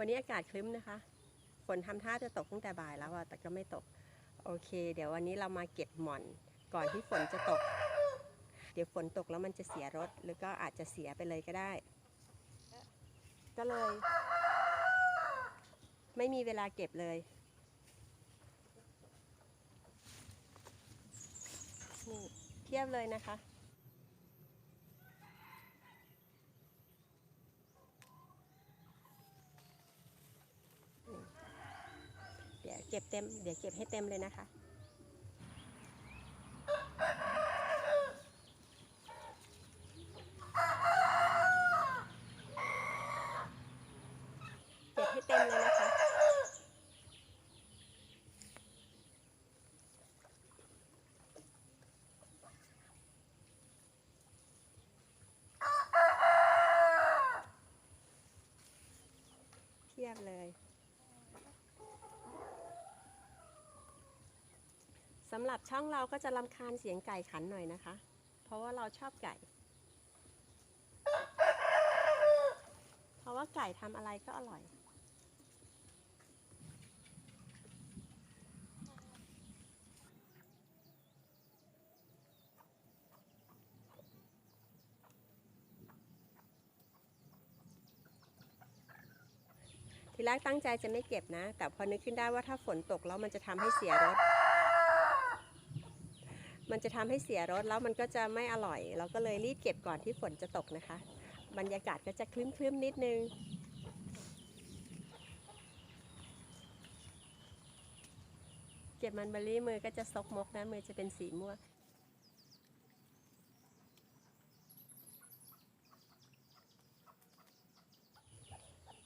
วันนี้อากาศคลึ้มนะคะ ฝนทำท่าจะตกตั้งแต่บ่ายแล้วอะแต่ก็ไม่ตก โอเค เดี๋ยววันนี้เรามาเก็บหม่อนก่อนที่ฝนจะตก เดี๋ยวฝนตกแล้วมันจะเสียรถ หรือก็อาจจะเสียไปเลยก็ได้ ก็เลย ไม่มีเวลาเก็บเลย นี่เทียบเลยนะคะ เก็บเต็ม เดี๋ยวเก็บให้เต็มเลยนะคะ เก็บให้เต็มเลยนะคะ เทียบเลย สำหรับช่องเราก็จะรำคาญเสียงไก่ขันหน่อยนะคะ เพราะว่าเราชอบไก่ เพราะว่าไก่ทำอะไรก็อร่อย ทีแรกตั้งใจจะไม่เก็บนะ แต่พอนึกขึ้นได้ว่าถ้าฝนตกแล้วมันจะทำให้เสียรถ มันจะทำให้เสียรถแล้วมันก็จะไม่อร่อย เราก็เลยรีบเก็บก่อนที่ฝนจะตกนะคะ บรรยากาศก็จะคลึ้มๆนิดนึงเก็บมันเบอรี่มือก็จะซกมกนะมือจะเป็นสีม่วง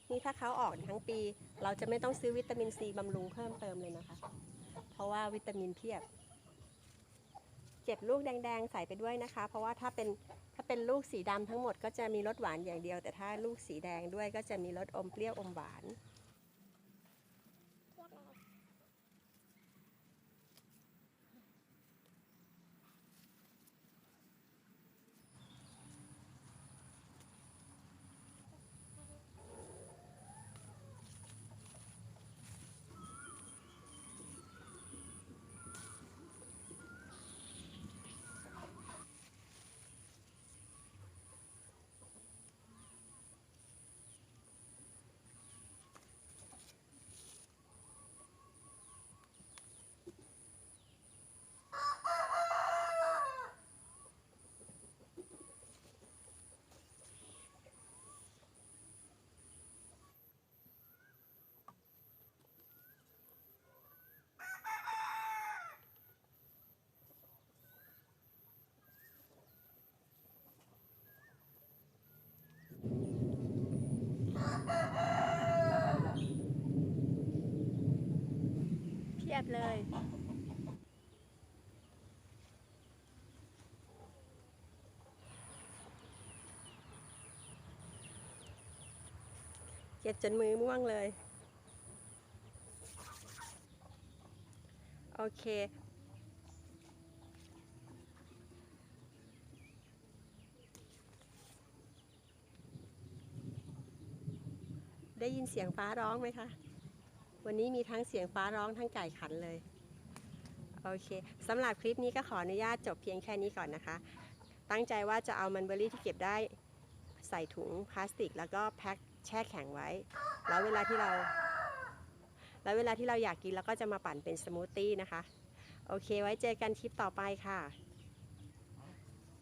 นี่ถ้าเขาออกทั้งปี เราจะไม่ต้องซื้อวิตามินซีบำรุงเพิ่มเติมเลยนะคะ เพราะว่าวิตามินเพียบ เก็บลูกแดง ๆ ใส่ไปด้วยนะคะ เพราะว่าถ้าเป็นถ้าเป็นลูกสีดำทั้งหมดก็จะมีรสหวานอย่างเดียว แต่ถ้าลูกสีแดงด้วยก็จะมีรสอมเปรี้ยวอมหวาน เพียบเลย เก็บจนมือม่วงเลย โอเคได้ยินเสียงฟ้าร้องไหมคะ วันนี้มีทั้งเสียงฟ้าร้องทั้งไก่ขันเลย โอเคสำหรับคลิปนี้ก็ขออนุญาตจบเพียงแค่นี้ก่อนนะคะ ตั้งใจว่าจะเอามันเบอร์รี่ที่เก็บได้ใส่ถุงพลาสติก แล้วก็แพ็คแช่แข็งไว้ แล้วเวลาที่เรา แล้วเวลาที่เราอยากกินเราก็จะมาปั่นเป็นสมูทตี้นะคะ โอเคไว้เจอกันคลิปต่อไปค่ะ